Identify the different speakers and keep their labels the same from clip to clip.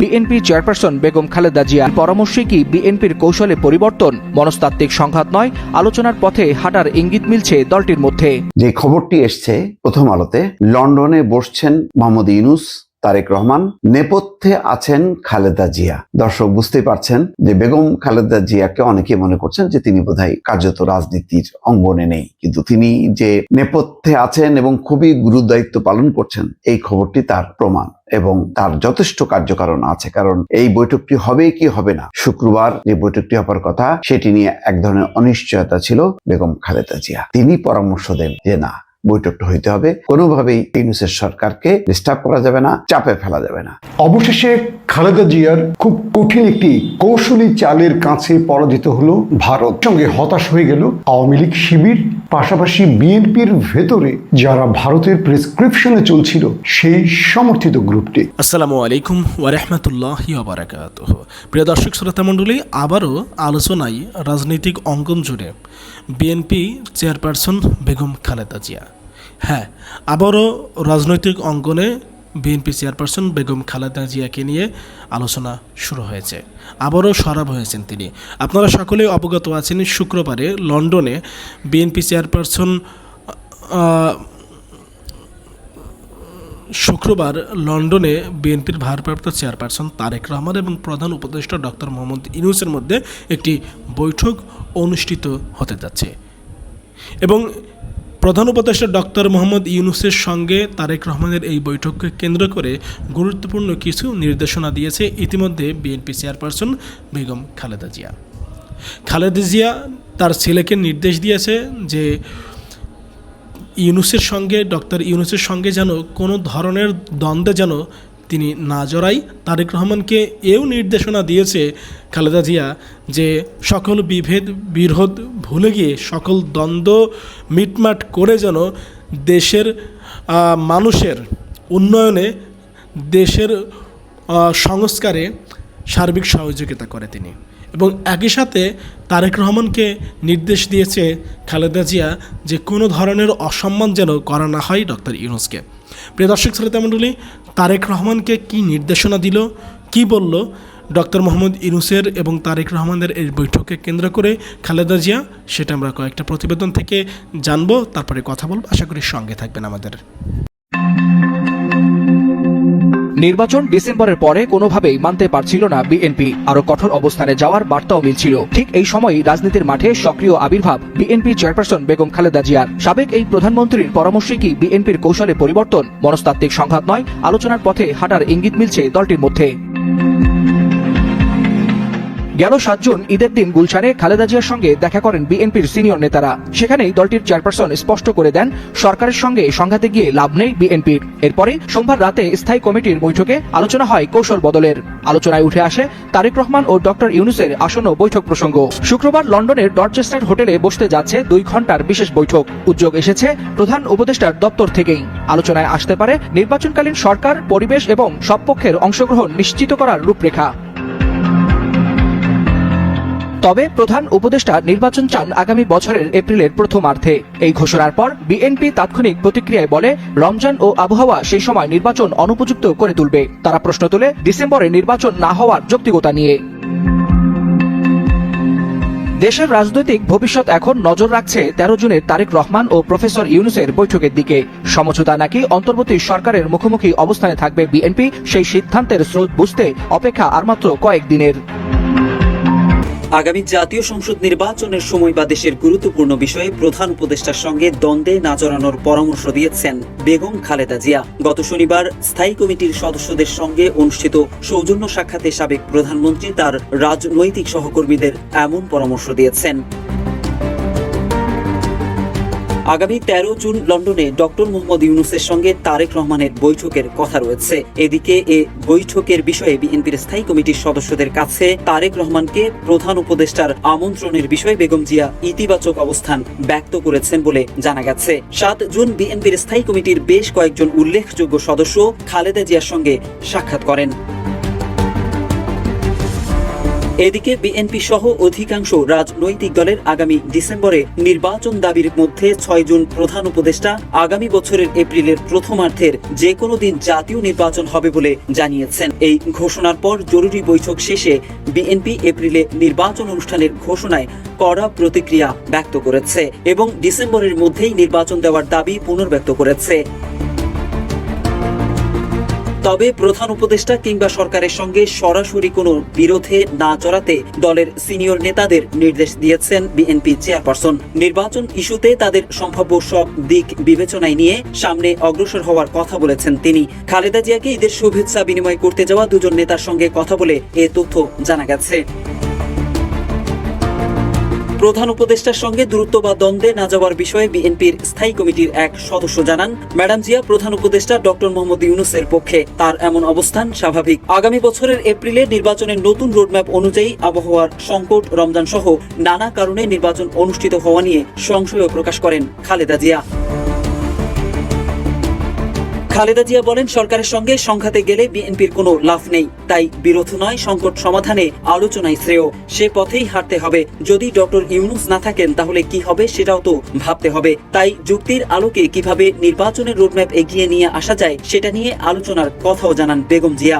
Speaker 1: BNP chairperson Begum Khaleda Zia পরামর্শে কি বিএনপির কৌশলে পরিবর্তন? মনস্তাত্ত্বিক সংঘাত নয়, আলোচনার পথে হাঁটার ইঙ্গিত মিলছে দলটির মধ্যে।
Speaker 2: যে খবরটি এসছে প্রথম আলোতে, লন্ডনে বসছেন মোহাম্মদ ইউনুস তারেক রহমান, নেপথ্যে আছেন খালেদা জিয়া। দর্শক বুঝতেই পারছেন যে বেগম খালেদা জিয়াকে অনেকে মনে করছেন যে তিনি বোধহয় কার্যত রাজনীতির অঙ্গনে নেই। কিন্তু তিনি যে নেপথ্যে আছেন এবং খুবই গুরুদায়িত্ব পালন করছেন, এই খবরটি তার প্রমাণ এবং তার যথেষ্ট কার্যকারণ আছে। কারণ এই বৈঠকটি হবে কি হবে না, শুক্রবার যে বৈঠকটি হবার কথা, সেটি নিয়ে এক ধরনের অনিশ্চয়তা ছিল বেগম খালেদা জিয়া। তিনি পরামর্শ দেন যে না বৈঠকটা হইতে হবে। কোনোভাবেই ইউনুসের সরকারকে ডিস্টার্ব করা যাবে না চাপে ফেলা যাবে না।
Speaker 3: অবশেষে খালেদা জিয়ার খুব কঠিন একটি কৌশলী চালের কাছে পরাজিত হলো ভারত। সঙ্গে হতাশ হয়ে গেল আওয়ামী লীগ শিবির পাশাপাশি বিএনপির ভেতরে যারা ভারতের প্রেসক্রিপশনে চলছিল সেই সমর্থিত গ্রুপটি।
Speaker 4: আসসালামু আলাইকুম ওয়ারহমতুল্লাহ বারাকাত প্রিয় দর্শক শ্রোতা মণ্ডলী আবারও আলোচনায় রাজনৈতিক অঙ্গন জুড়ে বিএনপি চেয়ারপারসন বেগম খালেদা জিয়া। হ্যাঁ আবারও রাজনৈতিক অঙ্গনে বিএনপি চেয়ারপারসন বেগম খালেদা জিয়াকে নিয়ে আলোচনা শুরু হয়েছে। আবারও সরব হয়েছেন তিনি। আপনারা সকলে অবগত আছেন, শুক্রবারে লন্ডনে বিএনপি চেয়ারপারসন শুক্রবার লন্ডনে বিএনপির ভারপ্রাপ্ত চেয়ারপারসন তারেক রহমান এবং প্রধান উপদেষ্টা ডক্টর মোহাম্মদ ইউনুসের মধ্যে একটি বৈঠক অনুষ্ঠিত হতে যাচ্ছে। এবং প্রধান উপদেষ্টা ডক্টর মোহাম্মদ ইউনুসের সঙ্গে তারেক রহমানের এই বৈঠককে কেন্দ্র করে গুরুত্বপূর্ণ কিছু নির্দেশনা দিয়েছে ইতিমধ্যে বিএনপি চেয়ারপারসন বেগম খালেদা জিয়া। খালেদা জিয়া তার ছেলেকে নির্দেশ দিয়েছে যে ইউনুসের সঙ্গে, ডক্টর ইউনুসের সঙ্গে যেন কোনো ধরনের দ্বন্দ্বে যেন তিনি না জড়াই তারেক রহমানকে এও নির্দেশনা দিয়েছে খালেদা জিয়া যে সকল বিভেদ, বিরোধ ভুলে গিয়ে সকল দ্বন্দ্ব মিটমাট করে যেন দেশের মানুষের উন্নয়নে দেশের সংস্কারে সার্বিক সহযোগিতা করে তিনি। এবং একই সাথে তারেক রহমানকে নির্দেশ দিয়েছে খালেদা জিয়া যে কোনো ধরনের অসম্মান যেন করা না হয় ডক্টর ইউনুসকে। প্রিয় দর্শক, শ্রোতা মণ্ডলী তারেক রহমানকে কি নির্দেশনা দিল, কি বলল? ডক্টর মোহাম্মদ ইনুসের এবং তারেক রহমানের এই বৈঠককে কেন্দ্র করে খালেদা জিয়া, সেটা আমরা কয়েকটা প্রতিবেদন থেকে জানব, তারপরে কথা বলব। আশা করি সঙ্গে থাকবেন আমাদের।
Speaker 1: নির্বাচন ডিসেম্বরের পরে কোনোভাবেই মানতে পারছিল না বিএনপি। আরও কঠোর অবস্থানে যাওয়ার বার্তাও মিলছিল। ঠিক এই সময়ই রাজনীতির মাঠে সক্রিয় আবির্ভাব বিএনপি চেয়ারপারসন বেগম খালেদা জিয়ার। সাবেক এই প্রধানমন্ত্রীর পরামর্শে কি বিএনপির কৌশলে পরিবর্তন? মনস্তাত্ত্বিক সংঘাত নয়, আলোচনার পথে হাঁটার ইঙ্গিত মিলছে দলটির মধ্যে। গেল সাত জুন ঈদের দিন গুলশানে খালেদা জিয়ার সঙ্গে দেখা করেন বিএনপির সিনিয়র নেতারা। সেখানেই দলটির চেয়ারপারসন স্পষ্ট করে দেন, সরকারের সঙ্গে সংঘাতে গিয়ে লাভ নেই বিএনপির। এরপরে সোমবার রাতে স্থায়ী কমিটির বৈঠকে আলোচনা হয় কৌশল বদলের। আলোচনায় উঠে আসে তারেক রহমান ও ডক্টর ইউনুসের আসন্ন বৈঠক প্রসঙ্গ। শুক্রবার লন্ডনের ডরচেস্টার হোটেলে বসতে যাচ্ছে দুই ঘণ্টার বিশেষ বৈঠক। উদ্যোগ এসেছে প্রধান উপদেষ্টার দপ্তর থেকেই। আলোচনায় আসতে পারে নির্বাচনকালীন সরকার, পরিবেশ এবং সব পক্ষের অংশগ্রহণ নিশ্চিত করার রূপরেখা। তবে প্রধান উপদেষ্টা নির্বাচন চান আগামী বছরের এপ্রিলের প্রথমার্ধে। এই ঘোষণার পর বিএনপি তাৎক্ষণিক প্রতিক্রিয়ায় বলে, রমজান ও আবহাওয়া সেই সময় নির্বাচন অনুপযুক্ত করে তুলবে। তারা প্রশ্ন তুলে, ডিসেম্বরে নির্বাচন না হওয়ার যৌক্তিকতা নিয়ে। দেশের রাজনৈতিক ভবিষ্যৎ এখন নজর রাখছে তেরো জুনের তারেক রহমান ও প্রফেসর ইউনুসের বৈঠকের দিকে। সমঝোতা নাকি অন্তর্বর্তী সরকারের মুখোমুখি অবস্থানে থাকবে বিএনপি, সেই সিদ্ধান্তের স্রোত বুঝতে অপেক্ষা আর মাত্র কয়েকদিনের
Speaker 5: আগামী জাতীয় সংসদ নির্বাচনের সময় বা দেশের গুরুত্বপূর্ণ বিষয়ে প্রধান উপদেষ্টার সঙ্গে দ্বন্দ্বে না জড়ানোর পরামর্শ দিয়েছেন বেগম খালেদা জিয়া। গত শনিবার স্থায়ী কমিটির সদস্যদের সঙ্গে অনুষ্ঠিত সৌজন্য সাক্ষাতে সাবেক প্রধানমন্ত্রী তার রাজনৈতিক সহকর্মীদের এমন পরামর্শ দিয়েছেন। আগামী তেরো জুন লন্ডনে ডক্টর মোহাম্মদ ইউনুসের সঙ্গে তারেক রহমানের বৈঠকের কথা রয়েছে। এদিকে এ বৈঠকের বিষয়ে বিএনপির স্থায়ী কমিটির সদস্যদের কাছে তারেক রহমানকে প্রধান উপদেষ্টার আমন্ত্রণের বিষয়ে বেগম জিয়া ইতিবাচক অবস্থান ব্যক্ত করেছেন বলে জানা গেছে। সাত জুন বিএনপির স্থায়ী কমিটির বেশ কয়েকজন উল্লেখযোগ্য সদস্য খালেদা জিয়ার সঙ্গে সাক্ষাৎ করেন। এদিকে বিএনপি সহ অধিকাংশ রাজনৈতিক দলের আগামী ডিসেম্বরে নির্বাচন দাবির মধ্যে ছয় জুন প্রধান উপদেষ্টা আগামী বছরের এপ্রিলের প্রথমার্ধের যে কোনো দিন জাতীয় নির্বাচন হবে বলে জানিয়েছেন। এই ঘোষণার পর জরুরি বৈঠক শেষে বিএনপি এপ্রিলে নির্বাচন অনুষ্ঠানের ঘোষণায় কড়া প্রতিক্রিয়া ব্যক্ত করেছে এবং ডিসেম্বরের মধ্যেই নির্বাচন দেওয়ার দাবি পুনর্ব্যক্ত করেছে। তবে প্রধান উপদেষ্টা কিংবা সরকারের সঙ্গে সরাসরি কোনো বিরোধে না চড়াতে দলের সিনিয়র নেতাদের নির্দেশ দিয়েছেন বিএনপি চেয়ারপারসন। নির্বাচন ইস্যুতে তাদের সম্ভাব্য সব দিক বিবেচনায় নিয়ে সামনে অগ্রসর হওয়ার কথা বলেছেন তিনি। খালেদা জিয়াকে ঈদের শুভেচ্ছা বিনিময় করতে যাওয়া দুজন নেতার সঙ্গে কথা বলে এ তথ্য জানা গেছে। প্রধান উপদেষ্টার সঙ্গে দূরত্ব বা দ্বন্দ্বে না যাওয়ার বিষয়ে বিএনপির স্থায়ী কমিটির এক সদস্য জানান ম্যাডাম জিয়া প্রধান উপদেষ্টা ডক্টর মোহাম্মদ ইউনুসের পক্ষে। তার এমন অবস্থান স্বাভাবিক। আগামী বছরের এপ্রিলে নির্বাচনের নতুন রোডম্যাপ অনুযায়ী আবহাওয়ার সংকট রমজান সহ নানা কারণে নির্বাচন অনুষ্ঠিত হওয়া নিয়ে সংশয় প্রকাশ করেন খালেদা জিয়া। খালেদা জিয়া বলেন, সরকারের সঙ্গে সংঘাতে গেলে বিএনপির কোনো লাভ নেই। তাই বিরোধ নয়, সংকট সমাধানে আলোচনায় শ্রেয়। সে পথেই হাঁটতে হবে। যদি ডক্টর ইউনুস না থাকেন, তাহলে কি হবে সেটাও তো ভাবতে হবে। তাই যুক্তির আলোকে কীভাবে নির্বাচনের রোডম্যাপ এগিয়ে নিয়ে আসা যায়, সেটা নিয়ে আলোচনার কথাও জানান বেগম জিয়া।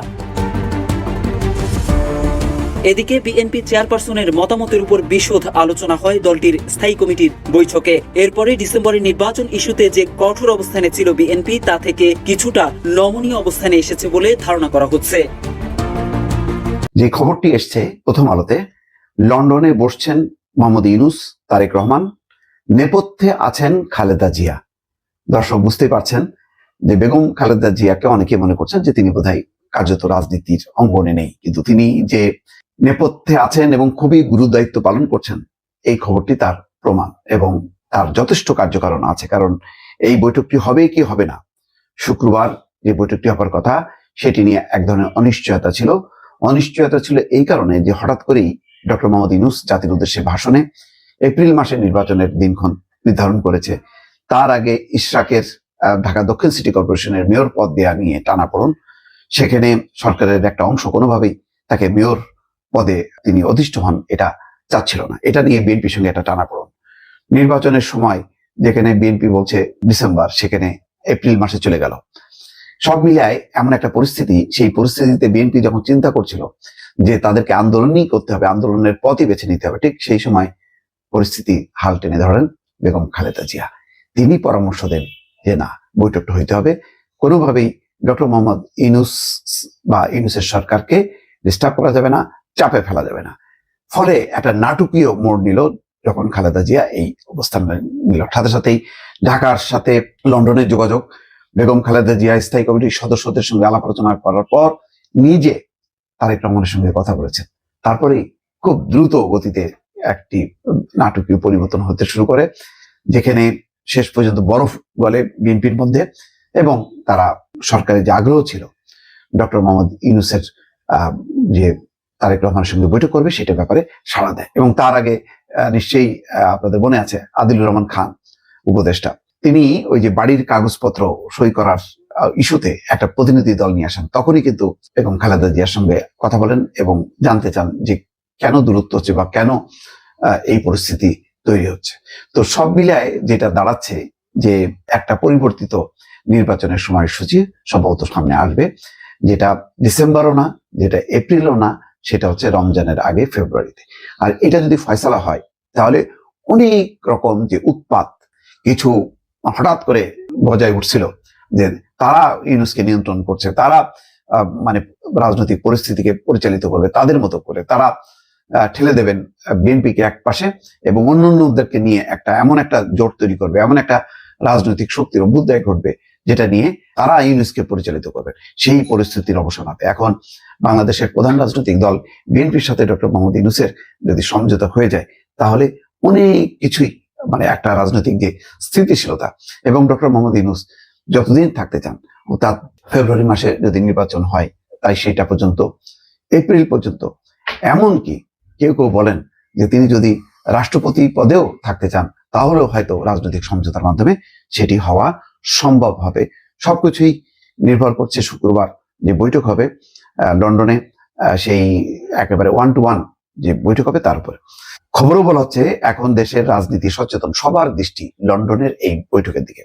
Speaker 5: এদিকে বিএনপি চেয়ারপারসনের মতামতের উপর বিশদ আলোচনা হয় দলটির স্থায়ী কমিটির বৈঠকে। এরপরে ডিসেম্বরের নির্বাচন ইস্যুতে যে কঠোর অবস্থানে ছিল বিএনপি, তা থেকে কিছুটা নমনীয় অবস্থানে এসেছে বলে ধারণা করা হচ্ছে।
Speaker 2: যে খবরটি এসছে প্রথম আলোতে, লন্ডনে বসছেন মোহাম্মদ ইউনুস, তারেক রহমান, নেপথ্যে আছেন খালেদা জিয়া। দর্শক বুঝতে পারছেন যে বেগম খালেদা জিয়াকে অনেকে মনে করছেন যে তিনি বোধহয় কার্যত রাজনীতির অঙ্গনে নেই। কিন্তু তিনি যে নেপথ্যে আছেন এবং খুবই গুরু দায়িত্ব পালন করছেন, এই খবরটি তার প্রমাণ এবং তার যথেষ্ট কার্যকারণ আছে। কারণ এই বৈঠকটি হবে কি হবে না? শুক্রবার যে বৈঠকটি হবার কথা, সেটি নিয়ে এক ধরনের অনিশ্চয়তা ছিল। অনিশ্চয়তা ছিল এই কারণে যে হঠাৎ করেই ডক্টর মোহাম্মদ ইনুস জাতির উদ্দেশ্যে ভাষণে এপ্রিল মাসে নির্বাচনের দিনক্ষণ নির্ধারণ করেছে। তার আগে ইশরাকের ঢাকা দক্ষিণ সিটি কর্পোরেশনের মেয়র পদ দেওয়া নিয়ে টানাপড়ন সেখানে সরকারের একটা অংশ কোনোভাবেই তাকে মেয়র পদে তিনি অধিষ্ঠ হন এটা চাচ্ছিল না। এটা নিয়ে বিএনপির সঙ্গে একটা টানাপড়ন। নির্বাচনের সময় যেখানে বিএনপি বলছে ডিসেম্বর, সেখানে এপ্রিল মাসে চলে গেল। সব মিলায় এমন একটা পরিস্থিতি, সেই পরিস্থিতিতে বিএনপি যখন চিন্তা করছিল যে তাদেরকে আন্দোলনই করতে হবে, আন্দোলনের পথই বেছে নিতে হবে, ঠিক সেই সময় পরিস্থিতি হাল টেনে ধরেন বেগম খালেদা জিয়া। তিনি পরামর্শ দেন যে, না, বৈঠকটা হইতে হবে। কোনোভাবেই ডক্টর মোহাম্মদ ইনুস বা ইনুসের সরকারকে ডিস্টার্ব করা যাবে না, চাপে ফেলা যাবে না। ফলে একটা নাটকীয় মোড় নিল যখন খালেদা জিয়া এই অবস্থান নিল। সাথে সাথেই ঢাকার সাথে লন্ডনের যোগাযোগ, বেগম খালেদা জিয়া স্থায়ী কমিটির সদস্যদের সঙ্গে আলাপ আলোচনা করার পর নিজে তারেক রহমানের সঙ্গে কথা বলেছেন। তারপরেই খুব দ্রুত গতিতে একটি নাটকীয় পরিবর্তন হতে শুরু করে, যেখানে শেষ পর্যন্ত বরফ গলে বিএনপির মধ্যে। এবং তারা সরকারের যে আগ্রহ ছিল, ডক্টর মোহাম্মদ ইউনুসের যে তারেক রহমানের সঙ্গে বৈঠক করবে সেটা ব্যাপারে সাড়া দেয়। এবং তার আগে নিশ্চয়ই আপনাদের মনে আছে, আদিলুর রহমান খান উপদেষ্টা, তিনি ওই যে বাড়ির কাগজপত্র সই করার ইস্যুতে একটা প্রতিনিধি দল নিয়ে আসেন। তখনই কিন্তু এবং খালেদা জিয়ার সঙ্গে কথা বলেন এবং জানতে চান যে কেন দূরত্ব হচ্ছে বা কেন এই পরিস্থিতি তৈরি হচ্ছে। তো সব মিলায় যেটা দাঁড়াচ্ছে যে একটা পরিবর্তিত নির্বাচনের সময়সূচি সম্ভবত সামনে আসবে। যেটা ডিসেম্বরও না, যেটা এপ্রিলও না, সেটা হচ্ছে রমজানের আগে ফেব্রুয়ারিতে। আর এটা যদি ফয়সালা হয়, তাহলে অনেক রকম যে উৎপাত, কিছু হঠাৎ করে বজায় উঠছিল যে তারা ইউনুসকে নিয়ন্ত্রণ করছে, তারা মানে রাজনৈতিক পরিস্থিতিকে পরিচালিত করবে তাদের মতো করে। তারা ঠেলে দেবেন বিএনপিকে এক পাশে এবং অন্যান্যদেরকে নিয়ে একটা, এমন একটা জোট তৈরি করবে, এমন একটা রাজনৈতিক শক্তির অভ্যুদয় ঘটবে যেটা নিয়ে তারা ইউনুসকে পরিচালিত করবে। সেই পরিস্থিতির অবসান হবে। এখন বাংলাদেশের প্রধান রাজনৈতিক দল বিএনপির সাথে ডক্টর মোহাম্মদ ইউনুসের যদি সমঝোতা হয়ে যায়, তাহলে অনেক কিছুই মানে একটা রাজনৈতিক যে স্থিতিশীলতা এবং ডক্টর মোহাম্মদ ইউনুস যতদিন থাকতে চান তার ফেব্রুয়ারি মাসে যদি নির্বাচন হয়, তাই সেটা পর্যন্ত, এপ্রিল পর্যন্ত, এমনকি কেউ কেউ বলেন যে তিনি যদি রাষ্ট্রপতি পদেও থাকতে চান, তাহলেও হয়তো রাজনৈতিক সমঝোতার মাধ্যমে সেটি হওয়া সম্ভব হবে। সবকিছুই নির্ভর করছে শুক্রবার যে বৈঠক হবে লন্ডনে সেই একেবারে ওয়ান টু ওয়ান যে বৈঠক হবে তার উপরে। খবরও বলা হচ্ছে, এখন দেশের রাজনীতি সচেতন সবার দৃষ্টি লন্ডনের এই বৈঠকের দিকে।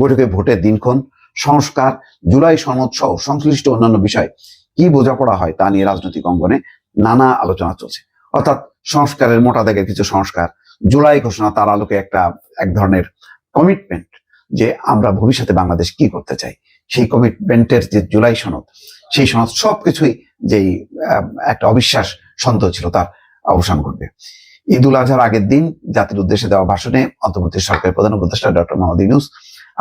Speaker 2: বৈঠকে ভোটের দিনক্ষণ, সংস্কার, জুলাই সনদ সহ সংশ্লিষ্ট অন্যান্য বিষয় কি বোঝাপড়া হয় তা নিয়ে রাজনৈতিক অঙ্গনে নানা আলোচনা চলছে। অর্থাৎ সংস্কারের মোটা দাগের কিছু সংস্কার, জুলাই ঘোষণা তার আলোকে একটা, এক ধরনের কমিটমেন্ট যে আমরা ভবিষ্যতে বাংলাদেশ কি করতে চাই? সেই কমিটমেন্টের যে জুলাই সনদ, সেই সনদ সবকিছুই যেই একটা অবিশ্বাস সন্দেহ ছিল তার অবসান ঘটবে। ঈদ উল আজহার আগের দিন জাতির উদ্দেশ্যে দেওয়া ভাষণে অন্তর্বর্তী সরকারের প্রধান উপদেষ্টা ডক্টর মোহাম্মদ ইউনুস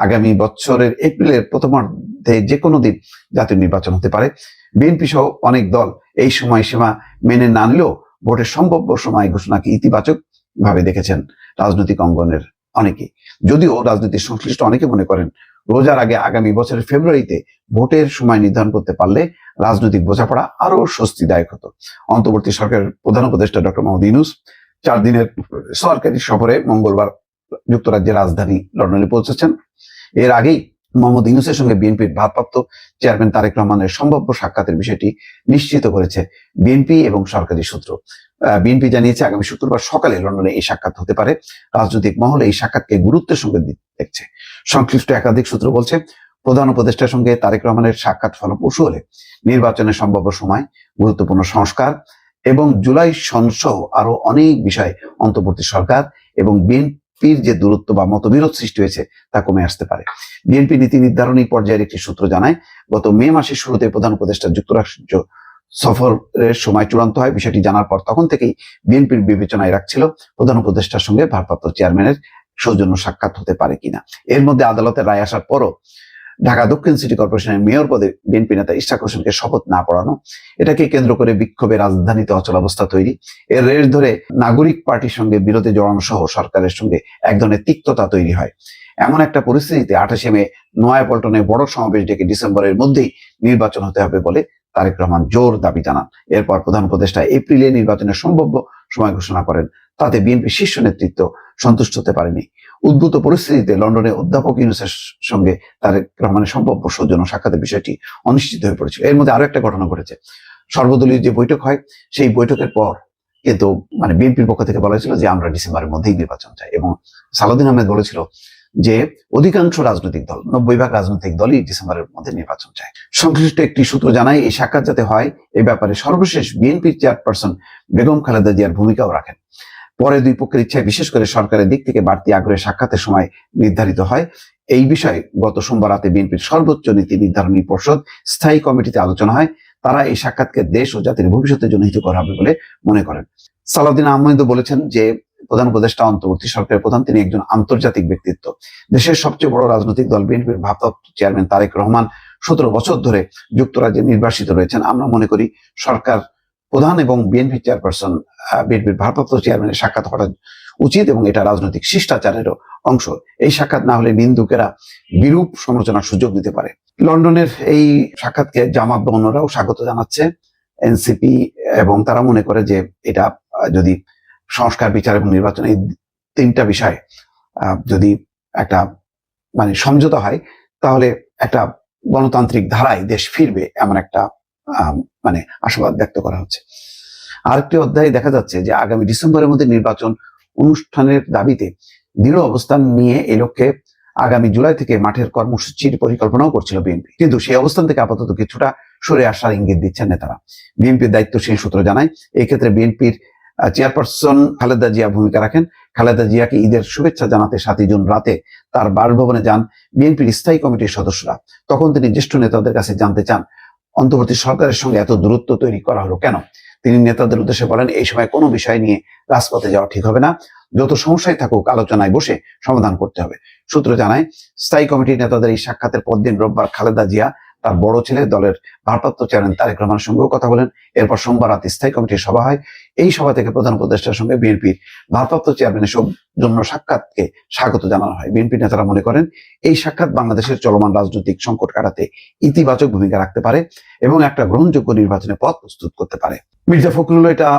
Speaker 2: আগামী বছরের এপ্রিলের প্রথমার্ধে যে কোনো দিন জাতীয় নির্বাচন হতে পারে। বিএনপি সহ অনেক দল এই সময়সীমা মেনে না নিলেও ভোটের সম্ভাব্য সময় ঘোষণাকে ইতিবাচক ভাবে দেখেছেন রাজনৈতিক অঙ্গনের অনেকে। যদিও রাজনীতির সংশ্লিষ্ট অনেকে মনে করেন, রোজার আগে আগামী বছরের ফেব্রুয়ারিতে ভোটের সময় নির্ধারণ করতে পারলে রাজনৈতিক বোঝাপড়া আরও স্বস্তিদায়ক হতো। অন্তর্বর্তী সরকারের প্রধান উপদেষ্টা ডক্টর মোহাম্মদ ইউনুস চার দিনের সরকারি সফরে মঙ্গলবার যুক্তরাজ্যের রাজধানী লন্ডনে পৌঁছেছেন। এর আগেই মোহাম্মদ ইউনুসের সঙ্গে বিএনপির ভারপ্রাপ্ত চেয়ারম্যান তারেক রহমানের সম্ভাব্য সাক্ষাতের বিষয়টি নিশ্চিত করেছে বিএনপি এবং সরকারি সূত্র। বিএনপি জানিয়েছে আগামী শুক্রবার সকালে লন্ডনে এই সাক্ষাৎ হতে পারে। রাজনৈতিক মহলে এই সাক্ষাৎকে গুরুত্বের সঙ্গে দেখছে। সংশ্লিষ্ট একাধিক সূত্র বলছে, প্রধান উপদেষ্টার সঙ্গে তারেক রহমানের সাক্ষাৎ ফলপ্রসূ হলে নির্বাচনের সম্ভাব্য সময়, গুরুত্বপূর্ণ সংস্কার এবং জুলাই সনসহ আরও অনেক বিষয় অন্তর্বর্তী সরকার এবং বিএনপির যে দূরত্ব বা মতবিরোধ সৃষ্টি হয়েছে তা কমে আসতে পারে। বিএনপি নীতি নির্ধারণী পর্যায়ের একটি সূত্র জানায়, গত মে মাসের শুরুতে প্রধান উপদেষ্টা যুক্তরাষ্ট্র সফরের সময় চূড়ান্ত হয়। বিষয়টি জানার পর তখন থেকেই বিএনপির বিবেচনায় রাখছিল প্রধান উপদেষ্টার সঙ্গে ভারপ্রাপ্ত চেয়ারম্যানের সৌজন্য সাক্ষাৎ হতে পারে কিনা। এর মধ্যে আদালতের রায় আসার পরও ঢাকা দক্ষিণ সিটি কর্পোরেশনের মেয়র পদে বিএনপি নেতা ইশাক হোসেনকে শপথ না পড়ানো, এটাকে কেন্দ্র করে বিক্ষোভে রাজধানীতে অচলাবস্থা তৈরি, এর রেশ ধরে নাগরিক পার্টির সঙ্গে বিরোধে জড়ানো সহ সরকারের সঙ্গে এক ধরনের তিক্ততা তৈরি হয়। এমন একটা পরিস্থিতিতে আঠাশে মে নয়াপল্টনে বড় সমাবেশ ডেকে ডিসেম্বরের মধ্যেই নির্বাচন হতে হবে বলে তারেক রহমান জোর দাবি জানান। এরপর প্রধান উপদেষ্টা এপ্রিলে নির্বাচনের সম্ভাব্য সময় ঘোষণা করেন। তাতে বিএনপি শীর্ষ নেতৃত্ব সন্তুষ্ট হতে পারেনি। উদ্ভূত পরিস্থিতিতে লন্ডনে অধ্যাপক ইউনুসের সঙ্গে তারেক রহমানের সম্ভাব্য সৌজন্য সাক্ষাতের বিষয়টি অনিশ্চিত হয়ে পড়েছিল। এর মধ্যে আরও একটা ঘটনা ঘটেছে। সর্বদলীয় যে বৈঠক হয়, সেই বৈঠকের পর কিন্তু মানে বিএনপির পক্ষ থেকে বলা হয়েছিল যে আমরা ডিসেম্বরের মধ্যেই নির্বাচন চাই এবং সালাউদ্দিন আহমেদ বলেছিল যে অধিকাংশ রাজনৈতিক দল, নব্বই ভাগ রাজনৈতিক দলই ডিসেম্বরের মধ্যে নির্বাচন চায়। সংশ্লিষ্ট একটি সূত্র জানায়, এই সাক্ষাৎ যাতে হয়, এ ব্যাপারে সর্বশেষ বিএনপির চেয়ারপারসন বেগম খালেদা জিয়ার ভূমিকাও রাখেন। পরে দুই পক্ষের ইচ্ছায় বিশেষ করে সরকারের দিক থেকে বাড়তি আগ্রহে সাক্ষাতের সময় নির্ধারিত হয়। এই বিষয়ে গত সোমবার রাতে বিএনপির সর্বোচ্চ নীতি নির্ধারণী পর্ষদ স্থায়ী কমিটিতে আলোচনা হয়। তারা এই সাক্ষাৎকে দেশ ও জাতির ভবিষ্যতের জন্য হিতকর হবে বলে মনে করেন। সালাউদ্দিন আহমেদ বলেছেন যে প্রধান উপদেষ্টা অন্তর্বর্তী সরকারের প্রধান, তিনি একজন আন্তর্জাতিক ব্যক্তিত্ব। দেশের সবচেয়ে বড় রাজনৈতিক দল বিএনপির ভারপ্রাপ্ত চেয়ারম্যান তারেক রহমান সতেরো বছর ধরে যুক্তরাজ্যে নির্বাসিত রয়েছেন। আমরা মনে করি সরকার প্রধান এবং বিএনপি চেয়ারপারসন বিএনপির ভারপ্রাপ্ত চেয়ারম্যানের সাক্ষাৎ হওয়া উচিত এবং এটা রাজনৈতিক শিষ্টাচারেরও অংশ। এই সাক্ষাৎ না হলে নিন্দুকেরা বিরূপ সমালোচনার সুযোগ দিতে পারে। লন্ডনের এই সাক্ষাৎকে জামাত বা অন্যরাও স্বাগত জানাচ্ছে। এনসিপি এবং তারা মনে করে যে এটা যদি সংস্কার, বিচার এবং নির্বাচন এই তিনটা বিষয় যদি একটা মানে সমঝোতা হয়, তাহলে একটা গণতান্ত্রিক ধারায় দেশ ফিরবে এমন একটা মানে আশাবাদ ব্যক্ত করা হচ্ছে। আরেকটি অধ্যায়ে দেখা যাচ্ছে যে আগামী ডিসেম্বরের মধ্যে নির্বাচন অনুষ্ঠানের দাবিতে দৃঢ় অবস্থান নিয়ে এই লক্ষ্যে আগামী জুলাই থেকে মাঠের কর্মসূচির পরিকল্পনাও করছিল বিএনপি। কিন্তু সেই অবস্থান থেকে আপাতত কিছুটা সরে আসার ইঙ্গিত দিচ্ছেন নেতারা। বিএনপির দায়িত্বশীল সূত্র জানায় এই ক্ষেত্রে বিএনপির চেয়ারপারসন খালেদা জিয়া ভূমিকা রাখেন। খালেদা জিয়াকে ঈদের শুভেচ্ছা জানাতে সাতই জুন রাতে তার বাসভবনে যান বিএনপির স্থায়ী কমিটির সদস্যরা। তখন তিনি জ্যেষ্ঠ নেতাদের কাছে জানতে চান, অন্তর্বর্তী সরকারের সঙ্গে এত দূরত্ব তৈরি করা হলো কেন? তিনি নেতাদের উদ্দেশ্যে বলেন, এই সময় কোনো বিষয় নিয়ে রাজপথে যাওয়া ঠিক হবে না। যত সমস্যায় থাকুক, আলোচনায় বসে সমাধান করতে হবে। সূত্র জানায়, স্থায়ী কমিটির নেতাদের এই সাক্ষাতের পরদিন রোববার খালেদা জিয়া তার বড় ছেলে দলের ভারপ্রাপ্ত চেয়ারম্যান তারেক রহমানের সঙ্গেও কথা বলেন। এরপর সোমবার রাতে স্থায়ী কমিটির সভা হয়। এই সভা থেকে প্রধান উপদেষ্টার সঙ্গে বিএনপির ভারপ্রাপ্ত চেয়ারম্যানের জন্য সাক্ষাৎকে স্বাগত জানানো হয়। বিএনপি নেতারা মনে করেন, এই সাক্ষাৎ বাংলাদেশের চলমান রাজনৈতিক সংকট কাটাতে ইতিবাচক ভূমিকা রাখতে পারে এবং একটা গ্রহণযোগ্য নির্বাচনের পথ প্রস্তুত করতে পারে। মির্জা ফখরুল এটা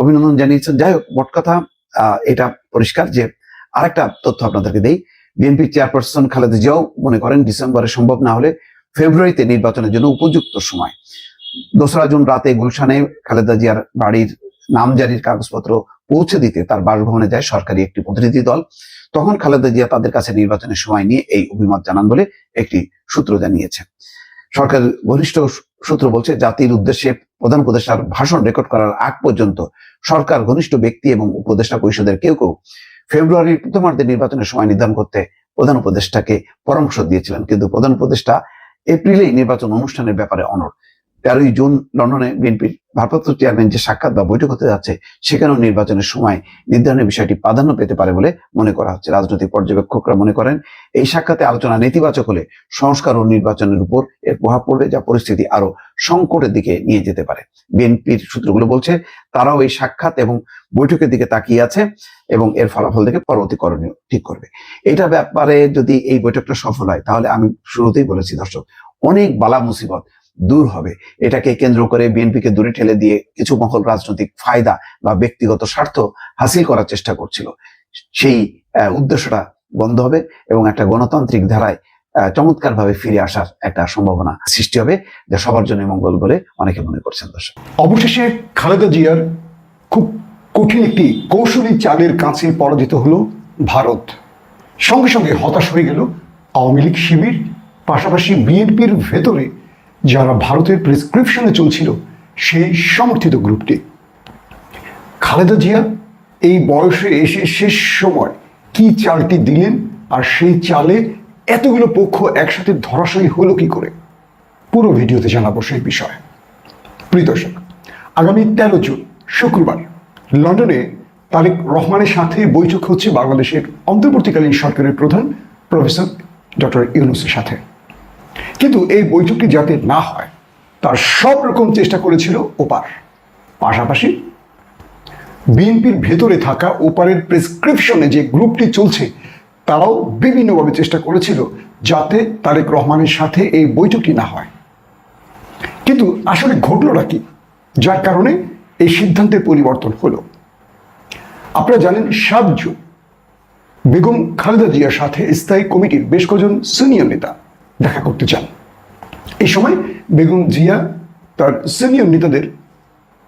Speaker 2: অভিনন্দন জানিয়েছেন। যাই হোক, মোট কথা এটা পরিষ্কার যে আরেকটা তথ্য আপনাদেরকে দেই। বিএনপি চেয়ারপারসন খালেদা জিয়াও মনে করেন, ডিসেম্বরে সম্ভব না হলে ফেব্রুয়ারিতে নির্বাচনের জন্য উপযুক্ত সময়। দোসরা জুন রাতে গুলশানে খালেদা জিয়ার বাড়ির নামজারির কাগজপত্র পৌঁছে দিতে তার বাসভবনে যায় সরকারি একটি প্রতিনিধি দল। তখন খালেদা জিয়া তাদের কাছে নির্বাচনের সময় নিয়ে এই অভিমত জানান বলে একটি সূত্র জানিয়েছে। সরকার ঘনিষ্ঠ সূত্র বলছে, জাতির উদ্দেশ্যে প্রধান উপদেষ্টার ভাষণ রেকর্ড করার আগ পর্যন্ত সরকার ঘনিষ্ঠ ব্যক্তি এবং উপদেষ্টা পরিষদের কেউ কেউ ফেব্রুয়ারির প্রথমার্ধে নির্বাচনের সময় নির্ধারণ করতে প্রধান উপদেষ্টাকে পরামর্শ দিয়েছিলেন। কিন্তু প্রধান উপদেষ্টা এপ্রিলেই নির্বাচন অনুষ্ঠানের ব্যাপারে অনড়। তেরোই জুন লন্ডনে বিএনপির ভারপ্রাপ্ত চেয়ারম্যান যে সাক্ষাৎ বা বৈঠক হতে যাচ্ছে, সেখানেও নির্বাচনের সময় নির্ধারণের বিষয়টি প্রাধান্য পেতে পারে বলে মনে করা হচ্ছে। রাজনৈতিক পর্যবেক্ষকরা মনে করেন, এই সাক্ষাতে আলোচনা নেতিবাচক হলে সংস্কার ও নির্বাচনের উপর এর প্রভাব পড়বে, যা পরিস্থিতি আরও সংকটের দিকে নিয়ে যেতে পারে। বিএনপির সূত্রগুলো বলছে, তারাও এই সাক্ষাৎ এবং বৈঠকের দিকে তাকিয়ে আছে এবং এর ফলাফল দেখে পরবর্তী ঠিক করবে। এটা ব্যাপারে যদি এই বৈঠকটা সফল হয়, তাহলে আমি শুরুতেই বলেছি, দর্শক, অনেক বালা মুসিবত দূর হবে। এটাকে কেন্দ্র করে বিএনপিকে দূরে ঠেলে দিয়ে কিছু মহল রাজনৈতিক ফায়দা বা ব্যক্তিগত স্বার্থ হাসিল করার চেষ্টা করছিল। সেই উদ্দেশ্যটা বন্ধ হবে এবং একটা গণতান্ত্রিক ধারায় চমৎকার ভাবে ফিরে আসার একটা সম্ভাবনা সৃষ্টি হবে যা সবার জন্য মঙ্গল বলে অনেকে মনে করছেন, দর্শক।
Speaker 3: অবশেষে খালেদা জিয়ার খুব কঠিন একটি কৌশলী চালের কাছে পরাজিত হলো ভারত। সঙ্গে সঙ্গে হতাশ হয়ে গেল আওয়ামী লীগ শিবির, পাশাপাশি বিএনপির ভেতরে যারা ভারতের প্রেসক্রিপশনে চলছিল, সেই সমর্থিত গ্রুপটি। খালেদা জিয়া এই বয়সে এসে শেষ সময় কি চালটি দিলেন আর সেই চালে এতগুলো পক্ষ একসাথে ধরাশয়ী হলো কি করে? পুরো ভিডিওতে জানাব সেই বিষয়ে। প্রিয় দর্শক, আগামী তেরো জুন, শুক্রবার, লন্ডনে তারেক রহমানের সাথে বৈঠক হচ্ছে বাংলাদেশের অন্তর্বর্তীকালীন সরকারের প্রধান প্রফেসর ডক্টর ইউনুসের সাথে। কিন্তু এই বৈঠকটি যাতে না হয়, তার সব রকম চেষ্টা করেছিল ওপার। পাশাপাশি বিএনপির ভেতরে থাকা ওপারের প্রেসক্রিপশনে যে গ্রুপটি চলছে, তারাও বিভিন্নভাবে চেষ্টা করেছিল যাতে তারেক রহমানের সাথে এই বৈঠকটি না হয়। কিন্তু আসলে ঘটলটা কি? যার কারণে এই সিদ্ধান্তের পরিবর্তন হলো। আপনারা জানেন, সাত জুন বেগম খালেদা জিয়ার সাথে স্থায়ী কমিটির বেশ কজন সিনিয়র নেতা দেখা করতে চান। এই সময় বেগম জিয়া, তার সিনিয়র নেতাদের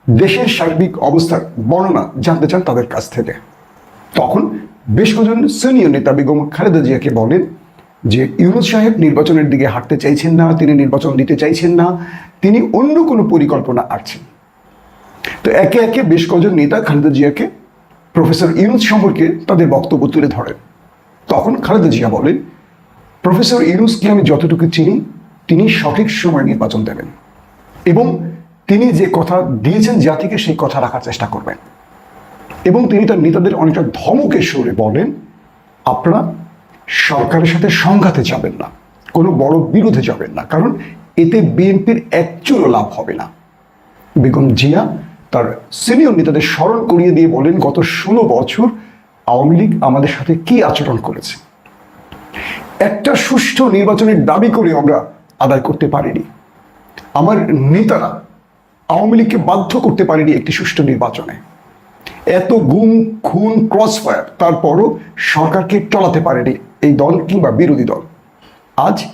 Speaker 3: দেশের সার্বিক অবস্থার বর্ণনা জানতে চান তাদের কাছ থেকে। তখন বেশ কজন সিনিয়র নেতা বেগম খালেদা জিয়াকে বলেন যে, ইউনুস সাহেব নির্বাচনের দিকে হাঁটতে চাইছেন না, তিনি নির্বাচন দিতে চাইছেন না, তিনি অন্য কোনো পরিকল্পনা আছেন তো একে একে বেশ কজন নেতা খালেদা জিয়াকে প্রফেসর ইউনুস সম্পর্কে তাদের বক্তব্য তুলে ধরেন। তখন খালেদা জিয়া বলেন প্রফেসর ইউনুসকে আমি যতটুকু চিনি, তিনি সঠিক সময় নির্বাচন দেবেন। এবং তিনি যে কথা দিয়েছেন জাতিকে, সেই কথা রাখার চেষ্টা করবেন। এবং তিনি তার নেতাদের অনেকটা ধমকের সুরে বলেন, আপনারা সরকারের সাথে সংঘাতে যাবেন না, কোনো বড় বিরোধে যাবেন না, কারণ এতে বিএনপির একচুরও লাভ হবে না। বেগম জিয়া তার সিনিয়র নেতাদের স্মরণ করিয়ে দিয়ে বলেন, গত ষোলো বছর আওয়ামী লীগ আমাদের সাথে কি আচরণ করেছে? একটা সুষ্ঠু নির্বাচনের দাবি করে আমরা আদায় করতে পারিনি। আমার নেতারা আওয়ামী লীগকে বাধ্য করতে পারেনি একটি সুষ্ঠু নির্বাচনে। এত গুম, খুন ক্রস ফায়ার তারপরও সরকারকে টলাতে পারেনি এই দল কিংবা বিরোধী দল। আজ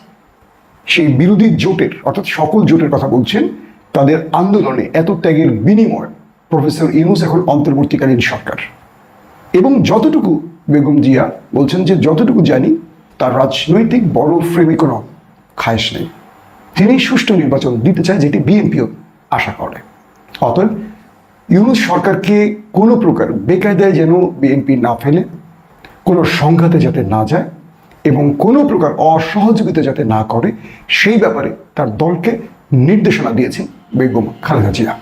Speaker 3: সেই বিরোধী জোটের, অর্থাৎ সকল জোটের কথা বলছেন, তাদের আন্দোলনে এত ত্যাগের বিনিময় প্রফেসর ইউনুস এখন অন্তর্বর্তীকালীন সরকার। এবং যতটুকু বেগম জিয়া বলছেন যে যতটুকু জানি তার রাজনৈতিক বড় ফ্রেমে কোনো খায়েশ নেই। তিনি সুষ্ঠু নির্বাচন দিতে চায় যেটি বিএনপিও আশা করে। অতএব ইউনুস সরকারকে কোনো প্রকার বেকায়দায় যেন বিএনপি না ফেলে, কোনো সংঘাতে যাতে না যায় এবং কোনো প্রকার অসহযোগিতা যাতে না করে, সেই ব্যাপারে তার দলকে নির্দেশনা দিয়েছেন বেগম খালেদা জিয়া।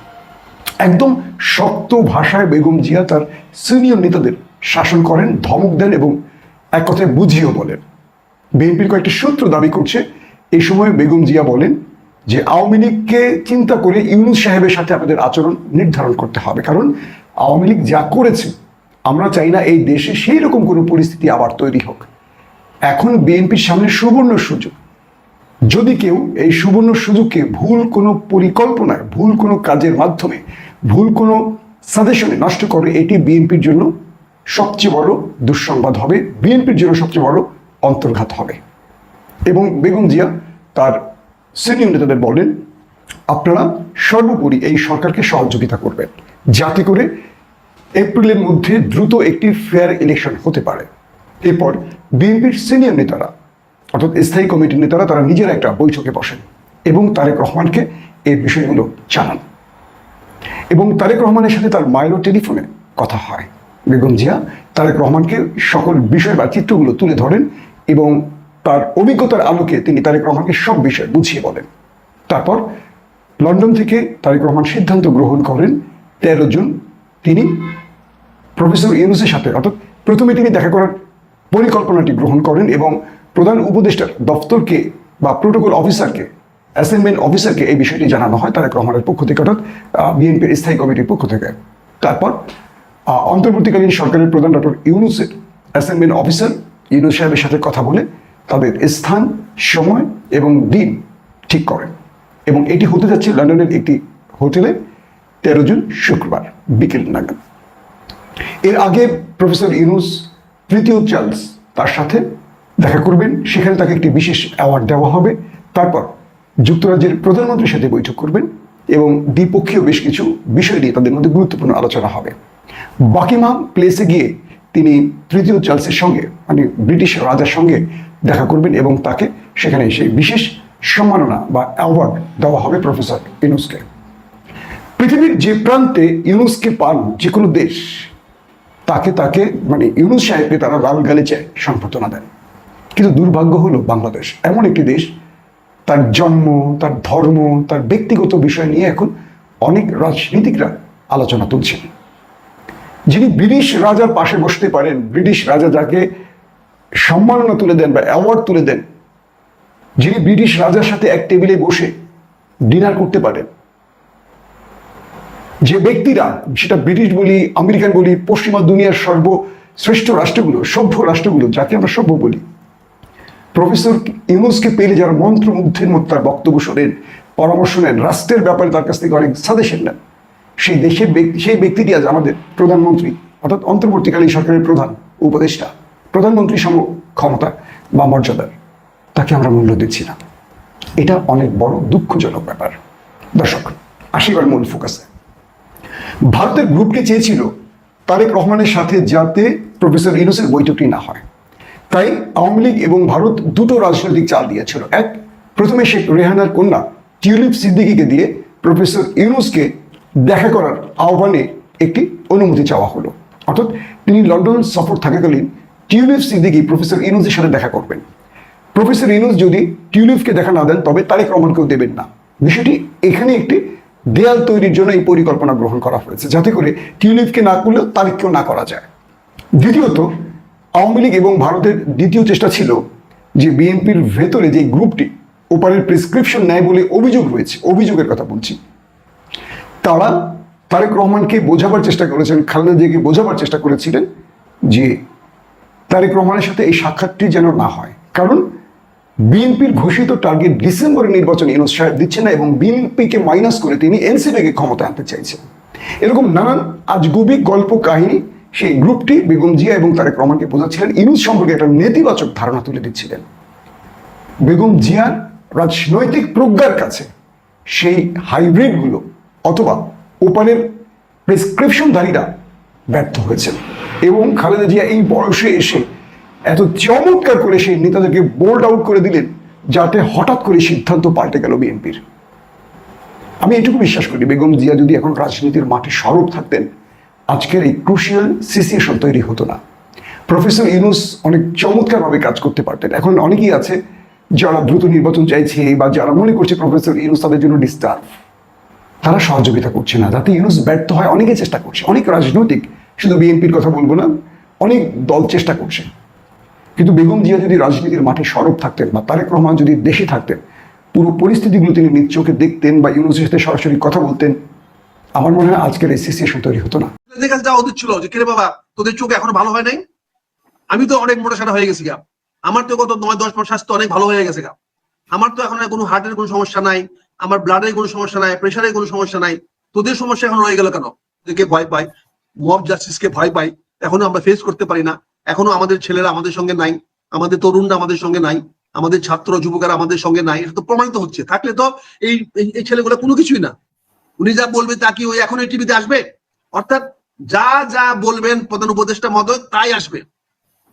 Speaker 3: একদম শক্ত ভাষায় বেগম জিয়া তার সিনিয়র নেতাদের শাসন করেন, ধমক দেন এবং এক কথায় বুঝিয়েও বলেন। বিএনপির কয়েকটি সূত্র দাবি করছে এই সময় বেগম জিয়া বলেন যে আওয়ামী লীগকে চিন্তা করে ইউনুস সাহেবের সাথে আমাদের আচরণ নির্ধারণ করতে হবে। কারণ আওয়ামী লীগ যা করেছে, আমরা চাই না এই দেশে সেই রকম কোনো পরিস্থিতি আবার তৈরি হোক। এখন বিএনপির সামনে সুবর্ণ সুযোগ। যদি কেউ এই সুবর্ণ সুযোগকে ভুল কোনো পরিকল্পনায়, ভুল কোনো কাজের মাধ্যমে, ভুল কোনো সাজেশনে নষ্ট করে, এটি বিএনপির জন্য সবচেয়ে বড় দুঃসংবাদ হবে। বিএনপির জন্য সবচেয়ে বড় অন্তর্ঘাত হবে। এবং বেগম জিয়া তার সিনিয়র নেতাদের বলেন, আপনারা সর্বোপরি এই সরকারকে সহযোগিতা করবেন। যাতে করে এপ্রিলের মধ্যে দ্রুত একটি ফেয়ার ইলেকশন হতে পারে। এরপর বিএনপির সিনিয়র নেতারা, অর্থাৎ স্থায়ী কমিটির নেতারা, তারা নিজেরা একটা বৈঠকে বসেন এবং তারেক রহমানকে এই বিষয়গুলো জানান। এবং তারেক রহমানের সাথে তার মায়েরও টেলিফোনে কথা হয়। বেগম জিয়া তারেক রহমানকে সকল বিষয় বা চিত্রগুলো তুলে ধরেন এবং তার অভিজ্ঞতার আলোকে তিনি তারেক রহমানকে সব বিষয় বুঝিয়ে বলেন। তারপর লন্ডন থেকে তারেক রহমান সিদ্ধান্ত গ্রহণ করেন, তেরো জুন তিনি প্রফেসর ইউনুসের সাথে, অর্থাৎ প্রথমে তিনি দেখা করার পরিকল্পনাটি গ্রহণ করেন এবং প্রধান উপদেষ্টার দপ্তরকে বা প্রোটোকল অফিসারকে অ্যাসাইনমেন্ট অফিসারকে এই বিষয়টি জানানো হয় তারেক রহমানের পক্ষ থেকে, অর্থাৎ বিএনপির স্থায়ী কমিটির পক্ষ থেকে। তারপর অন্তর্বর্তীকালীন সরকারের প্রধান ডক্টর ইউনুসের অ্যাসাইনমেন্ট অফিসার ইউনুস সাহেবের সাথে কথা বলে তাদের স্থান, সময় এবং দিন ঠিক করেন। এবং এটি হতে যাচ্ছে লন্ডনের একটি হোটেলে তেরো জুন শুক্রবার, বিকেল নাগাদ। এর আগে প্রফেসর ইউনুস তৃতীয় চার্লস তার সাথে দেখা করবেন। সেখানে তাকে একটি বিশেষ অ্যাওয়ার্ড দেওয়া হবে। তারপর যুক্তরাজ্যের প্রধানমন্ত্রীর সাথে বৈঠক করবেন এবং দ্বিপক্ষীয় বেশ কিছু বিষয় নিয়ে তাদের মধ্যে গুরুত্বপূর্ণ আলোচনা হবে। বাকিমাম প্লেসে গিয়ে তিনি তৃতীয় চার্লসের সঙ্গে মানে ব্রিটিশ রাজার সঙ্গে দেখা করবেন এবং তাকে সেখানে সেই বিশেষ সম্মাননা বা অ্যাওয়ার্ড দেওয়া হবে প্রফেসর ইউনুসকে। পৃথিবীর যে প্রান্তে ইউনুসকে পান যে কোনো দেশ, তাকে তাকে মানে ইউনুস সাহেবকে তারা লাল গালিচায় সম্বর্ধনা দেন। কিন্তু দুর্ভাগ্য হলো বাংলাদেশ। এমন একটি দেশ, তার জন্ম, তার ধর্ম, তার ব্যক্তিগত বিষয় নিয়ে এখন অনেক রাজনীতিকরা আলোচনা তুলছেন। যিনি ব্রিটিশ রাজার পাশে বসতে পারেন, ব্রিটিশ রাজা যাকে সম্মাননা তুলে দেন বা অ্যাওয়ার্ড তুলে দেন, যিনি ব্রিটিশ রাজার সাথে এক টেবিলে বসে ডিনার করতে পারেন। যে ব্যক্তিরা, সেটা ব্রিটিশ বলি, আমেরিকান বলি, পশ্চিমা দুনিয়ার সর্বশ্রেষ্ঠ রাষ্ট্রগুলো, সভ্য রাষ্ট্রগুলো, যাকে আমরা সভ্য বলি। প্রফেসর ইউনুসকে পেলে যারা মন্ত্রমুগ্ধের মতো তার বক্তব্য শোনেন, পরামর্শ নেন, রাষ্ট্রের ব্যাপারে তার কাছ থেকে অনেক সাজেশন নেন। সেই দেশের ব্যক্তি, সেই ব্যক্তিটি আজ আমাদের প্রধানমন্ত্রী, অর্থাৎ অন্তর্বর্তীকালীন সরকারের প্রধান উপদেষ্টা, প্রধানমন্ত্রী সম ক্ষমতা বা মর্যাদার তাকে আমরা মূল্য দিচ্ছি না। এটা অনেক বড় দুঃখজনক ব্যাপার। দর্শক আসিবার মূল ফোকাসে ভারতের গ্রুপকে চেয়েছিল তারেক রহমানের সাথে যাতে প্রফেসর ইউনুসের বৈঠকটি না হয়। তাই আওয়ামী লীগ এবং ভারত দুটো রাজনৈতিক চাল দিয়েছিল। এক, প্রথমে শেখ রেহানার কন্যা টিউলিপ সিদ্দিকিকে দিয়ে প্রফেসর ইউনুসকে দেখা করার আহ্বানে একটি অনুমতি চাওয়া হলো। অর্থাৎ তিনি লন্ডন সফর থাকাকালীন টিউলিপ সিদ্দিকি প্রফেসর ইউনুসের সাথে দেখা করবেন। প্রফেসর ইনুজ যদি টিউলিপকে দেখা না দেন, তবে তারেক রহমানকেও দেবেন না। বিষয়টি এখানে একটি দেয়াল তৈরির জন্য এই পরিকল্পনা গ্রহণ করা হয়েছে, যাতে করে টিউলিপকে না করলেও তারিখকেও না করা যায়। দ্বিতীয়ত, আওয়ামী লীগ এবং ভারতের দ্বিতীয় চেষ্টা ছিল যে বিএনপির ভেতরে যে গ্রুপটি ওপারের প্রেসক্রিপশন নেয় বলে অভিযোগ রয়েছে, অভিযোগের কথা বলছি। তারা তারেক রহমানকে বোঝাবার চেষ্টা করেছেন, খালেদা জিয়াকে বোঝাবার চেষ্টা করেছিলেন যে তারেক রহমানের সাথে এই সাক্ষাৎটি যেন না হয়। কারণ বিএনপির ঘোষিত টার্গেট ডিসেম্বরের নির্বাচনে ইউনুস সাহেব দিচ্ছে না এবং বিএনপিকে মাইনাস করে তিনি এনসিপিকে ক্ষমতা আনতে চাইছেন। এরকম নানান আজগুবি গল্প কাহিনী সেই গ্রুপটি বেগম জিয়া এবং তারেক রহমানকে বোঝাচ্ছিলেন। ইউনুস সম্পর্কে একটা নেতিবাচক ধারণা তুলে দিচ্ছিলেন। বেগম জিয়ার রাজনৈতিক প্রজ্ঞার কাছে সেই হাইব্রিডগুলো অথবা ওপারের প্রেসক্রিপশনধারীরা ব্যর্থ হয়েছেন। এবং খালেদা জিয়া এই বয়সে এসে এত চমৎকার করে সেই নেতাদেরকে বোল্ড আউট করে দিলেন, যাতে হঠাৎ করে সিদ্ধান্ত পাল্টে গেল বিএনপির। আমি এটুকু বিশ্বাস করি, বেগম জিয়া যদি এখন রাজনীতির মাঠে সরব থাকতেন, আজকের এই ক্রুশিয়াল সিচুয়েশন তৈরি হতো না। প্রফেসর ইউনুস অনেক চমৎকারভাবে কাজ করতে পারতেন। এখন অনেকেই আছে যারা দ্রুত নির্বাচন চাইছে বা যারা মনে করছে প্রফেসর ইউনুস তাদের জন্য ডিস্টার্ব তারা সহযোগিতা করছে না। যাতে ইউনুস ব্যর্থ হয়, অনেকে চেষ্টা করছে, অনেক রাজনৈতিক, শুধু বিএনপির কথা বলব না, অনেক দল চেষ্টা করছে। কিন্তু বেগম জিয়া যদি রাজনীতির মাঠে সরব থাকতেন বা তারেক রহমান যদি দেশে থাকতেন, পুরো পরিস্থিতিগুলো তিনি নিজ চোখে দেখতেন বা ইউনুসের সাথে সরাসরি কথা বলতেন, আমার মনে হয় আজকের এই সিচুয়েশন তৈরি হতো না।
Speaker 6: যাওয়া উচিত ছিল যে, কিরে বাবা, তোদের চোখ এখনও ভালো হয় নাই? আমি তো অনেক মোটা হয়ে গেছি গা। আমার তো গত নয়, দশ মাস স্বাস্থ্য অনেক ভালো হয়ে গেছে গা। আমার তো এখন কোনো হার্টের কোনো সমস্যা নাই। আমার ব্লাডের কোনো সমস্যা নাই প্রেশারের কোনো সমস্যা নাই। তোদের সমস্যা এখন রয়ে গেল কেন? তোদেরকে ভয় পাই মব জাস্টিসকে ভয় পাই। এখনও আমরা ফেস করতে পারি না। এখনও আমাদের ছেলেরা আমাদের সঙ্গে নাই, আমাদের তরুণরা আমাদের সঙ্গে নাই, আমাদের ছাত্র যুবকেরা আমাদের সঙ্গে নাই, এটা তো প্রমাণিত হচ্ছে। থাকলে তো এই, এই- ছেলেগুলো কোনো কিছুই না। উনি যা বলবে তা কি ওই এখন এই টিভিতে আসবে? অর্থাৎ যা যা বলবেন প্রধান উপদেষ্টা মহোদয়, তাই আসবে।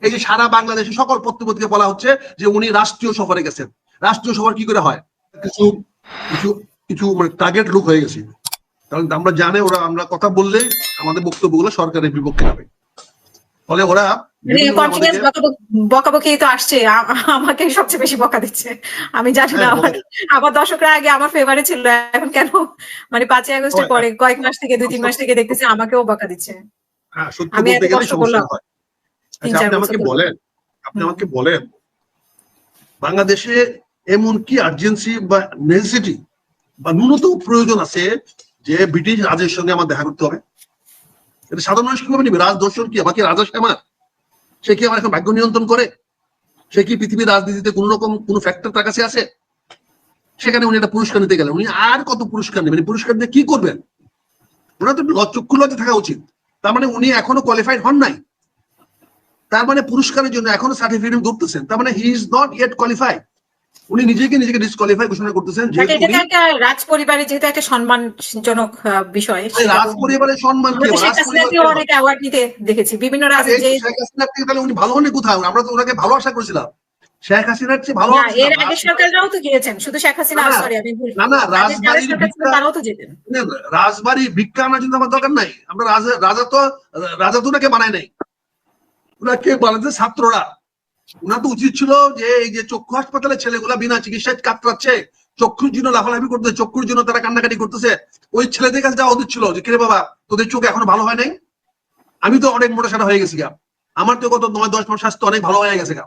Speaker 6: এই যে সারা বাংলাদেশে সকল পত্রপত্রিকা বলা হচ্ছে যে উনি রাষ্ট্রীয় সফরে গেছেন। রাষ্ট্রীয় সফর কি করে হয়? কিছু কিছু কিছু মানে টার্গেট লুক হয়ে গেছে। কারণ আমরা জানে ওরা আমরা কথা বললে আমাদের বক্তব্যগুলো সরকারের বিপক্ষে যাবে। ফলে ওরা
Speaker 7: মানে বকাবকি তো আসছে। আমাকে সবচেয়ে বেশি বকা দিচ্ছে। আমি জানি না
Speaker 6: হ্যাঁ,
Speaker 7: আমার আমার দর্শকরা আগে আমার ফেভারিট ছিল এখন কেন? মানে পাঁচই আগস্টের পরে কয়েক মাস থেকে দুই তিন মাস থেকে দেখতেছি আমাকেও বকা দিচ্ছে।
Speaker 6: হ্যাঁ
Speaker 7: আমি এত কষ্ট করলাম।
Speaker 6: হয়। আচ্ছা আপনি আমাকে বলেন আপনি আমাকে বলেন বাংলাদেশে এমন কি আর্জেন্সি বা নেসেসিটি বা ন্যূনতম প্রয়োজন আছে যে ব্রিটিশ রাজের সঙ্গে আমার দেখা করতে হবে। এটা সাধারণ মানুষ কীভাবে নিবে? রাজ দর্শন কি আমাকে রাজা আমার? সে কি আমার এখন ভাগ্য নিয়ন্ত্রণ করে? সে কি পৃথিবীর রাজনীতিতে কোন রকম কোন ফ্যাক্টর তার কাছে আছে? সেখানে উনি একটা পুরস্কার নিতে গেলেন। উনি আর কত পুরস্কার নেবেন? পুরস্কার দিয়ে কি করবেন? ওনার তো চক্ষু লজ্জা থাকা উচিত। তার মানে উনি এখনও কোয়ালিফাইড হন নাই। তার মানে পুরস্কারের জন্য এখনও সার্টিফিকেট ধরতেছেন। তার মানে he is not yet qualified উনি নিজেকে নিজেকে ডিসকোয়ালিফাই ঘোষণা করতেছেন যেহেতু
Speaker 7: এটা একটা রাজ পরিবারের যেহেতু একটা সম্মানজনক বিষয়
Speaker 6: রাজ পরিবারের সম্মান কি রাজ পরিবার
Speaker 7: অনেক অ্যাওয়ার্ড নিতে দেখেছি বিভিন্ন রাজে যে
Speaker 6: শেখ হাসিনার থেকে তাহলে উনি ভালো হননি কোথাও আমরা তো ওনাকে ভালো আশা করেছিলাম। শেখ হাসিনার চেয়ে ভালো
Speaker 7: না, এর আগে সরকাররাও তো গিয়েছেন শুধু শেখ হাসিনা
Speaker 6: না, না,
Speaker 7: সরি আমি ভুল
Speaker 6: না, না, রাজবাড়ির ভিক্ষা-
Speaker 7: তারাও তো যেতেন।
Speaker 6: না, রাজবাড়ি ভিক্ষা আনার জন্য আমার দরকার নাই। আমরা রাজা রাজা তো রাজা তো ওনাকে বানায় নাই। ওনাকে বানাতে ছাত্ররা ওনার তো উচিত ছিল যে এই যে চক্ষু হাসপাতালে ছেলেগুলা বিনা চিকিৎসায় কাতরাচ্ছে, চক্ষুর জন্য লাফালাফি করতেছে, চক্ষুর জন্য তারা কান্নাকাটি করতেছে, ওই ছেলেদের কাছে যাওয়া উচিত ছিল যে, কিরে বাবা, তোদের চোখ এখনও ভালো হয় নাই? আমি তো অনেক মোটা সাটা হয়ে গেছি গা। আমার তো গত নয়, দশ মাস স্বাস্থ্য অনেক ভালো হয়ে গেছে গা।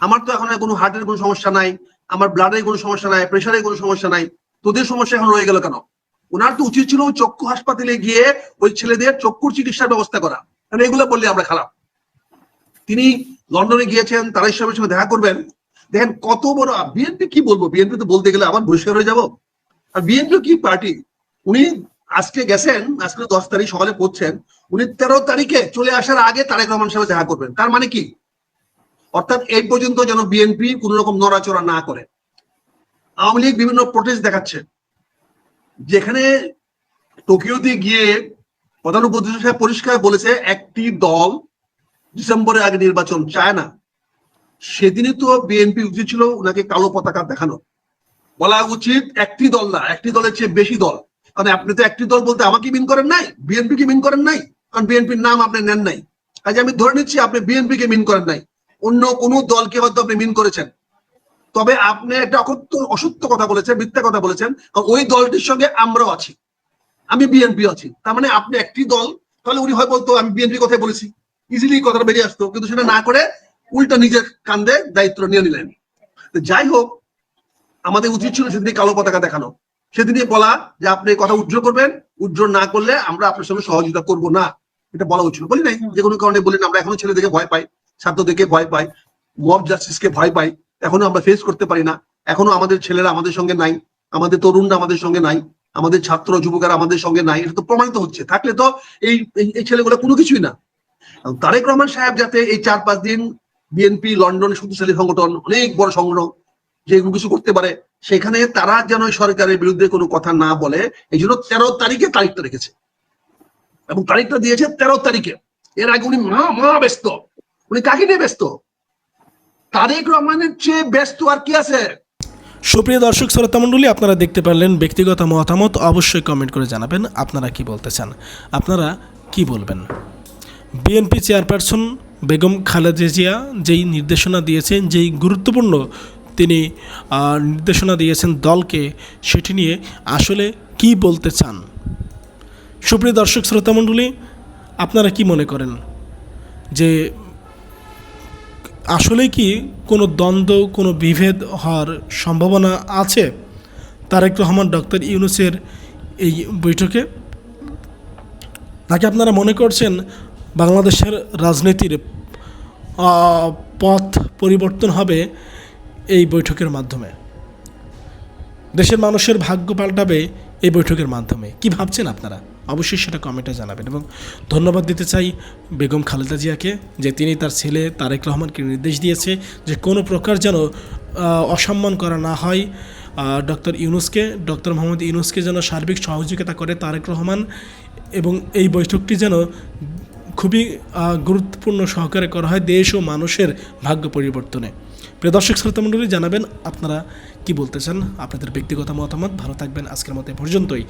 Speaker 6: আমার তো এখন কোনো হার্টের কোনো সমস্যা নাই, আমার ব্লাডের কোনো সমস্যা নাই প্রেশারের কোনো সমস্যা নাই, তোদের সমস্যা এখন রয়ে গেল কেন? ওনার তো উচিত ছিল চক্ষু হাসপাতালে গিয়ে ওই ছেলেদের চক্ষুর চিকিৎসার ব্যবস্থা করা। কারণ এগুলো বললে আমরা খারাপ। তিনি লন্ডনে গিয়েছেন তারা ইসলামের সঙ্গে দেখা করবেন। দেখেন, কত বড় বিএনপি কি বলব? বিএনপি তো বলতে গেলে আবার বহিষ্কার হয়ে যাব। আর বিএনপি কি পার্টি? উনি আজকে গেছেন, আজকে দশ তারিখ, সকালে পড়ছেন। উনি তেরো তারিখে চলে আসার আগে তারেক রহমান সাহেব দেখা করবেন। তার মানে কি? অর্থাৎ এই পর্যন্ত যেন বিএনপি কোন রকম নড়াচড়া না করে। আওয়ামী লীগ বিভিন্ন প্রোটেস্ট দেখাচ্ছে। যেখানে টোকিওতে গিয়ে প্রধান উপদেষ্টা সাহেব পরিষ্কার বলেছে, একটি দল ডিসেম্বরের আগে নির্বাচন চায় না। সেদিনই তো বিএনপি উচিত ছিল ওনাকে কালো পতাকা দেখানো বলা উচিত একটি দল না, একটি দলের চেয়ে বেশি দল। কারণ আপনি তো একটি দল বলতে আমাকে মিন করেন নাই বিএনপি কে মিন করেন নাই, কারণ বিএনপির নাম আপনি নেন নাই। কাজে আমি ধরে নিচ্ছি আপনি বিএনপি কে মিন করেন নাই, অন্য কোন দলকে হয়তো আপনি মিন করেছেন। তবে আপনি একটা অসত্য অসত্য কথা বলেছেন, মিথ্যা কথা বলেছেন, কারণ ওই দলটির সঙ্গে আমরাও আছি। আমি বিএনপি আছি। তার মানে আপনি একটি দল, তাহলে উনি হয় বলতো, আমি বিএনপি কথাই বলেছি। ইজিলি কথাটা বেরিয়ে আসতো, কিন্তু সেটা না করে উল্টা নিজের কান্দে দায়িত্ব নিয়ে নিলেন। যাই হোক, আমাদের উচিত ছিল সেদিন কালো পতাকা দেখানো। সেদিনই বলা যে আপনি কথা উজ্জ্বল করবেন, উজ্জ্বল না করলে আমরা আপনার সঙ্গে সহযোগিতা করব না। এটা বলা উচিত বলি নাই, যে কোনো কারণে বলেন আমরা এখনও ছেলে দেখে ভয় পাই ছাত্র দেখে ভয় পাই মব জাস্টিসকে ভয় পাই, এখনও আমরা ফেস করতে পারি না। এখনও আমাদের ছেলেরা আমাদের সঙ্গে নাই, আমাদের তরুণরা আমাদের সঙ্গে নাই, আমাদের ছাত্র, যুবকেরা আমাদের সঙ্গে নাই, এটা তো প্রমাণিত হচ্ছে। থাকলে তো এই ছেলেগুলো কোনো কিছুই না। তারেক রহমান সাহেব যাতে এই চার পাঁচ দিন বিএনপি লন্ডন শক্তিশালী সংগঠন, অনেক বড় সংগঠন, যে এগুলো কিছু করতে পারে, সেখানে তারা যেন সরকারের বিরুদ্ধে কোনো কথা না বলে, এই জন্য তেরো তারিখে তারিখটা রেখেছে। এবং তারিখটা দিয়েছে তেরো তারিখে। এর আগে উনি মহা মহা ব্যস্ত। উনি কাকে নিয়ে ব্যস্ত? তারেক রহমানের চেয়ে ব্যস্ত আর কি আছে?
Speaker 4: সুপ্রিয় দর্শক, শ্রোতা মণ্ডলী, আপনারা দেখতে পারলেন ব্যক্তিগত মতামত, অবশ্যই কমেন্ট করে জানাবেন আপনারা কি বলতে চান। আপনারা কি বলবেন? বিএনপি চেয়ারপারসন বেগম খালেদা জিয়া যেই নির্দেশনা দিয়েছেন, যেই গুরুত্বপূর্ণ তিনি নির্দেশনা দিয়েছেন দলকে, সেটি নিয়ে আসলে কি বলতে চান? সুপ্রিয় দর্শক শ্রোতা মণ্ডলী, আপনারা কি মনে করেন যে আসলে কি কোনো দ্বন্দ্ব, কোনো বিভেদ হওয়ার সম্ভাবনা আছে? তারেক রহমান, ডক্টর ইউনুসের এই বৈঠকে? নাকি আপনারা মনে করছেন বাংলাদেশের রাজনীতির পথ পরিবর্তন হবে এই বৈঠকের মাধ্যমে। দেশের মানুষের ভাগ্য পাল্টাবে এই বৈঠকের মাধ্যমে। কি ভাবছেন আপনারা? অবশ্যই সেটা কমেন্টে জানাবেন এবং ধন্যবাদ দিতে চাই বেগম খালেদা জিয়াকে, যে তিনি তার ছেলে তারেক রহমানকে নির্দেশ দিয়েছে যে কোনো প্রকার যেন অসম্মান করা না হয় ডক্টর ইউনুসকে, ডক্টর মোহাম্মদ ইউনুসকে যেন সার্বিক সহযোগিতা করে তারেক রহমান এবং এই বৈঠকটি যেন খুবই গুরুত্বপূর্ণ সহকারে করা হয় দেশ ও মানুষের ভাগ্য পরিবর্তনে। প্রিয় দর্শক শ্রোতামণ্ডলী জানাবেন আপনারা কি বলতে চান? আপনাদের ব্যক্তিগত মতামত। ভালো থাকবেন আজকের মতো পর্যন্তই।